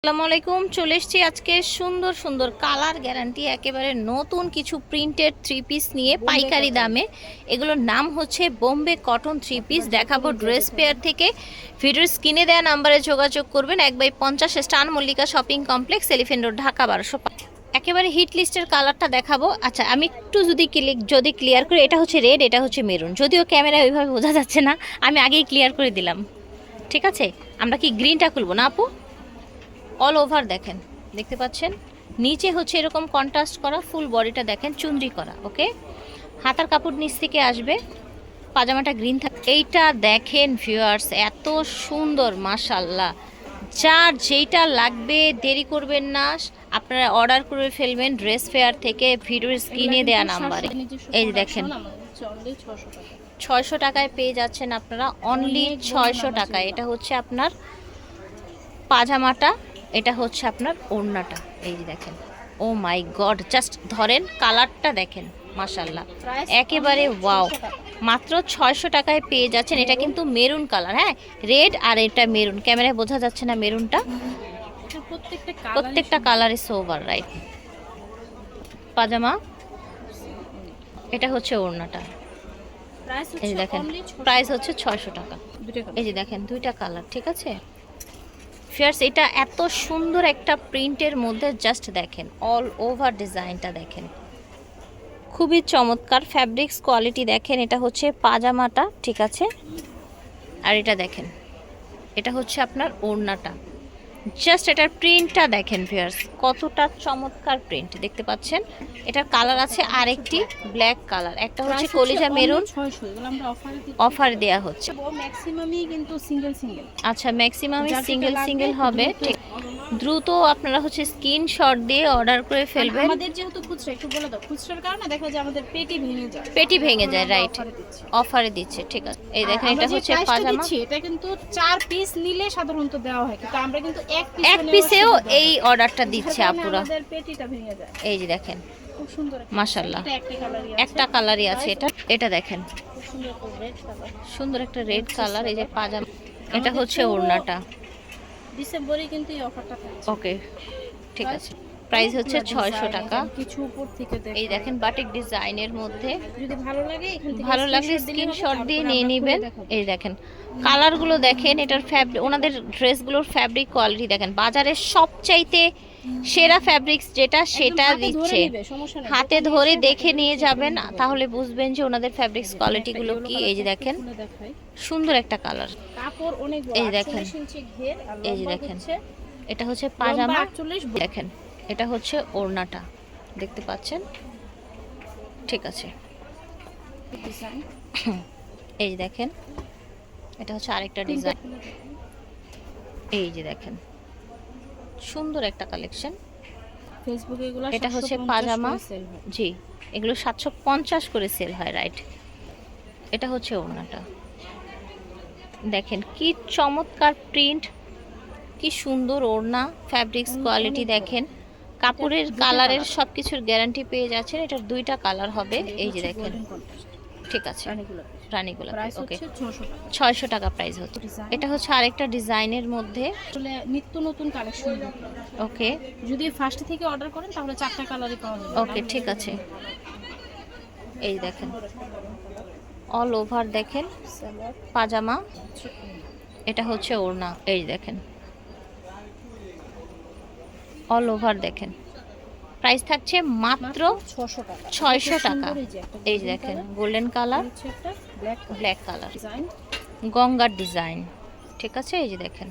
আসসালামু আলাইকুম চলে এসছি আজকে সুন্দর সুন্দর কালার গ্যারান্টি একেবারে নতুন কিছু প্রিন্টেড থ্রি পিস নিয়ে পাইকারি দামে। এগুলোর নাম হচ্ছে বোম্বে কটন থ্রি পিস দেখাবো ড্রেস পেয়ার থেকে। ভিডিওর স্ক্রিনে দেওয়া নাম্বারে যোগাযোগ করবেন। এক বাই পঞ্চাশ স্টান Mallika shopping complex elephant road Dhaka বারোশো একেবারে হিট লিস্টের কালারটা দেখাবো। আচ্ছা আমি একটু যদি ক্লিক যদি ক্লিয়ার করি এটা হচ্ছে রেড এটা হচ্ছে মেরুন যদিও ক্যামেরায় ওইভাবে বোঝা যাচ্ছে না আমি আগেই ক্লিয়ার করে দিলাম। ঠিক আছে? আমরা কি গ্রিনটা খুলবো না আপু? অল ওভার দেখেন দেখতে পাচ্ছেন? নিচে হচ্ছে এরকম কন্ট্রাস্ট করা ফুল বডিটা দেখেন চুনরি করা ওকে হাতার কাপড় নিচ থেকে আসবে পাজামাটা গ্রিন থাকে এইটা দেখেন ভিউয়ার্স এত সুন্দর মাশাল্লাহ যার যেইটা লাগবে দেরি করবেন না। আপনারা অর্ডার করে ফেলবেন ড্রেস ফেয়ার থেকে ভিডিওর স্ক্রিনে দেওয়া নাম্বারে এই দেখেন। ছয়শো টাকায় পেয়ে যাচ্ছেন আপনারা অনলি ছয়শো টাকায় এটা হচ্ছে আপনার পাজামাটা। এটা হচ্ছে আপনার ওড়নাটা এই যে দেখেন। ও মাই গড জাস্ট ধরেন কালারটা দেখেন মাশাল্লাহ একেবারে ওয়াও। মাত্র ছয়শো টাকায় পেয়ে যাচ্ছেন। এটা কিন্তু মেরুন কালার হ্যাঁ? রেড আর এটা মেরুন। ক্যামেরায় বোঝা যাচ্ছে না মেরুনটা। প্রত্যেকটা কালারই সোভার রাইট পাজামা? এটা হচ্ছে ওড়নাটা। এই যে দেখেন প্রাইস হচ্ছে ছয়শো টাকা। এই যে দেখেন দুইটা কালার ঠিক আছে? ফিয়ার্স, এটা এত সুন্দর একটা প্রিন্টের মধ্যে জাস্ট দেখেন অল ওভার ডিজাইনটা দেখেন। খুবই চমৎকার ফ্যাব্রিক্স কোয়ালিটি দেখেন, এটা হচ্ছে পাজামাটা, ঠিক আছে? আর এটা দেখেন, এটা হচ্ছে আপনার ওড়নাটা। জাস্ট এটার প্রিন্টটা দেখেন ভিয়ার্স কতটা চমৎকার প্রিন্ট দেখতে পাচ্ছেন? এটার কালার আছে আরেকটি ব্ল্যাক কালার একটা হচ্ছে কলিজা মেরুন অফার দেয়া হচ্ছে। ম্যাক্সিমামই কিন্তু সিঙ্গেল সিঙ্গেল আচ্ছা ম্যাক্সিমামই সিঙ্গেল সিঙ্গেল হবে। দ্রুত। ঠিক। দ্রুত আপনারা হচ্ছে স্ক্রিনশট দিয়ে অর্ডার করে ফেলবেন। আমাদের যেহেতু খুচরা একটু বলে দাও খুচরার কারণে দেখা যায় আমাদের পেটি ভেঙে যায়। পেটি ভেঙে যায় রাইট। অফারে দিচ্ছে। ঠিক আছে। এই দেখেন এটা হচ্ছে পাজামা এটা কিন্তু চার পিস নিলে সাধারণত দেওয়া হয় কিন্তু আমরা কিন্তু এক পিসেও এই অর্ডারটা দিচ্ছে আপুরা। এই যে দেখেন। মাসাল্লাহ একটা- কালারই আছে। এটা। এটা দেখেন। সুন্দর একটা রেড কালার এই যে পাজামা। এটা হচ্ছে ওড়নাটা। ডিসেম্বরে কিন্তু এই অফারটা ওকে ঠিক আছে। প্রাইস হচ্ছে ছয়শো টাকা। কিছু উপর থেকে এই দেখেন বাটিক ডিজাইনের মধ্যে। যদি ভালো লাগে ভালো লাগলে স্ক্রিনশট দিয়ে নিয়ে নেবেন। এই দেখেন কালারগুলো দেখেন এটার ফ্যাব্রিক ওনাদের ড্রেসগুলোর ফ্যাব্রিক কোয়ালিটি দেখেন। বাজারের সবচাইতে সেরা ফ্যাব্রিক্স যেটা সেটা দিচ্ছে। হাতে ধরে দেখে নিয়ে যাবেন তাহলে বুঝবেন যে ওনাদের ফ্যাব্রিক্স কোয়ালিটিগুলো কি। এই যে দেখেন সুন্দর একটা কালার কাপড় অনেক এই দেখেন। 48 ইঞ্চি ঘের আর এই যে দেখেন। এটা হচ্ছে পাজামা। দেখেন। এটা হচ্ছে ওড়নাটা। দেখতে পাচ্ছেন? ঠিক আছে। ডিজাইন। এই দেখেন এটা হচ্ছে আরেকটা ডিজাইন এই যে দেখেন সুন্দর একটা কালেকশন ফেসবুকে এগুলো এটা হচ্ছে পাজামা। জি এগুলো সাতশো পঞ্চাশ করে সেল হয় রাইট এটা হচ্ছে ওড়নাটা। দেখেন কি চমৎকার প্রিন্ট কি সুন্দর ওড়না ফ্যাব্রিক্স কোয়ালিটি দেখেন। কাপড়ের কালারের সব কিছুর গ্যারান্টি পেয়ে যাচ্ছেন। এটার দুইটা কালার হবে। এই যে দেখেন। ঠিক আছে। ওকে হচ্ছে 600 টাকা। ছয়শো টাকা প্রাইস হচ্ছে এটা হচ্ছে আরেকটা ডিজাইনের মধ্যে। আসলে নিত্য নতুন কালেকশন ওকে যদি ফার্স্ট থেকে অর্ডার করেন তাহলে চারটা কালারই পাওয়া যাবে। ওকে ঠিক আছে। এই দেখেন। অল ওভার দেখেন। পাজামা। এটা হচ্ছে ওড়না। এই দেখেন। অল ওভার দেখেন। প্রাইস থাকছে মাত্র 600 টাকা। ছয়শো টাকা। এই দেখেন golden colour black black colour গঙ্গার ডিজাইন ঠিক আছে? এই যে দেখেন।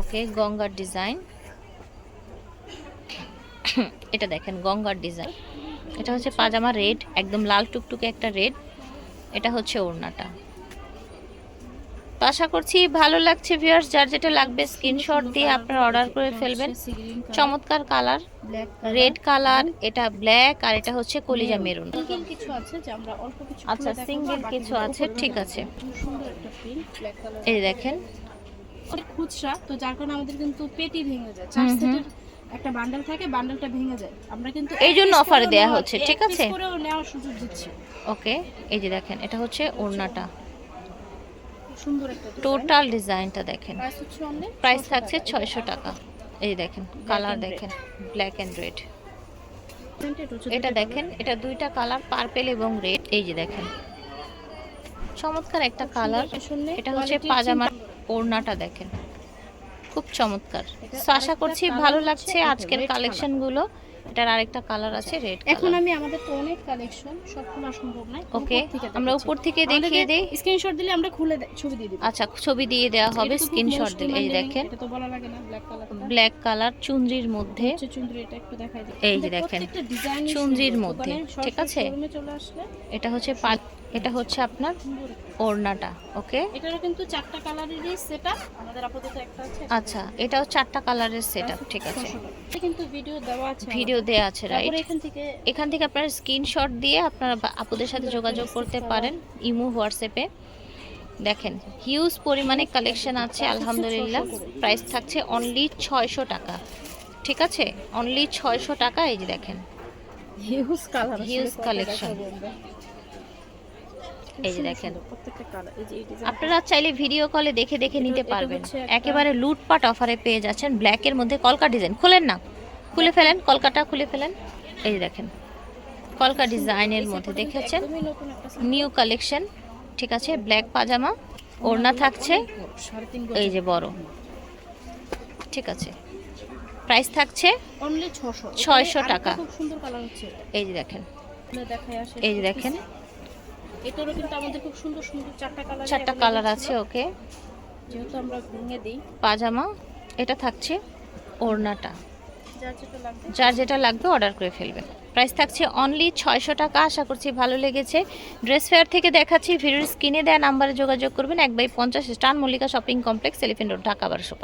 ওকে গঙ্গার ডিজাইন এটা দেখেন গঙ্গার ডিজাইন এটা হচ্ছে পাজামা রেড একদম লাল টুকটুকে একটা রেড এটা হচ্ছে ওড়নাটা। তো আশা করছি ভালো লাগছে ভিউয়ার্স যার যেটা লাগবে স্ক্রিনশট দিয়ে আপনারা অর্ডার করে ফেলবেন। চমৎকার কালার রেড কালার এটা ব্ল্যাক আর এটা হচ্ছে কলিজা মেরুন কিছু আছে যে আমরা অল্প কিছু আচ্ছা সিঙ্গেল কিছু আছে ঠিক আছে। এই দেখেন। খুচরা তো যার কারণে আমাদের কিন্তু পেটি ভেঙে যায়। চার। সেটের একটা বান্ডেল থাকে বান্ডেলটা ভেঙে যায়। আমরা কিন্তু এই জন্য করেও দেয়া হচ্ছে, ঠিক আছে? করেও নেওয়ার সুযোগ দিচ্ছি। ওকে এই যে দেখেন এটা হচ্ছে ওড়নাটা। টোটাল ডিজাইনটা দেখেন। প্রাইস থাকছে ছয়শো টাকা। এই দেখেন কালার দেখেন ব্ল্যাক অ্যান্ড রেড এটা দেখেন এটা দুইটা কালার পার্পেল এবং রেড এই যে দেখেন। চমৎকার একটা কালার এটা হচ্ছে পাজামার ওড়নাটা দেখেন। খুব চমৎকার। আশা করছি ভালো লাগছে আজকের red কালেকশনগুলো। এটার আরেকটা কালার আছে রেড এখন আমি আমাদের তো অনেক কালেকশন সব খোলা সম্ভব নয় ওকে আমরা উপর থেকে দেখিয়ে দেই। স্ক্রিনশট দিলে আমরা খুলে ছবি দিয়ে দিব। আচ্ছা ছবি দিয়ে দেওয়া হবে তো খুব স্ক্রিনশট দিলে এই দেখেন। এটা তো বলা লাগে না ব্ল্যাক কালারটা ব্ল্যাক কালার চুনরির মধ্যে। হচ্ছে চুনরি এটা একটু দেখাই দিই। এই যে দেখেন, প্রত্যেকটা ডিজাইন চুনরির মধ্যে, ঠিক আছে? এটা হচ্ছে এটা হচ্ছে আপনার ওড়নাটা ওকে? এটারও কিন্তু চারটা কালারেরই সেটআপ আমাদের আপাতত একটা আছে। আচ্ছা এটাও চারটা কালারের সেট ঠিক আছে। এটা কিন্তু ভিডিও দেওয়া আছে ভিডিও দেয়া আছে তারপরে রাইট এখান থেকে এখান থেকে আপনারা স্ক্রিনশট দিয়ে আপনারা আপুদের সাথে যোগাযোগ করতে পারেন ইমো হোয়াটসঅ্যাপে। দেখেন হিউজ পরিমাণে কালেকশন আছে আলহামদুলিল্লাহ। প্রাইস থাকছে অনলি ছয়শো টাকা ঠিক আছে? অনলি ছয়শো টাকা এই যে দেখেন। Huge colour Huge collection। এই যে দেখেন। আপনারা চাইলে ভিডিও কলে দেখে দেখে নিতে পারবেন। একেবারে লুটপাট অফারে পেয়ে যাচ্ছেন ব্ল্যাকের মধ্যে কলকা ডিজাইন খুলেন না। খুলে ফেলেন কলকাটা খুলে ফেলেন। এই যে দেখেন কলকা ডিজাইনের মধ্যে দেখেছেন? নিউ কালেকশন ঠিক আছে? ব্ল্যাক পাজামা ওড়না থাকছে। এই যে বড়। ঠিক আছে। প্রাইস থাকছে অনলি 600 600 টাকা। খুব সুন্দর কালার হচ্ছে। এই যে দেখেন। এই যে দেখেন। এটারও কিন্তু আমাদের খুব সুন্দর সুন্দর চারটা কালার চারটা কালার আছে ওকে। যেহেতু আমরা ভেঙে দিই। পাজামা এটা থাকছে ওড়নাটা। যার যেটা লাগবে। অর্ডার করে ফেলবেন। প্রাইস থাকছে অনলি ছয়শো টাকা আশা করছি ভালো লেগেছে। ড্রেস ফেয়ার থেকে দেখাচ্ছি ভিডিওর স্ক্রিনে দেওয়া নাম্বারে যোগাযোগ করবেন এক বাই পঞ্চাশ স্টান Mallika shopping complex elephant road Dhaka বারোশো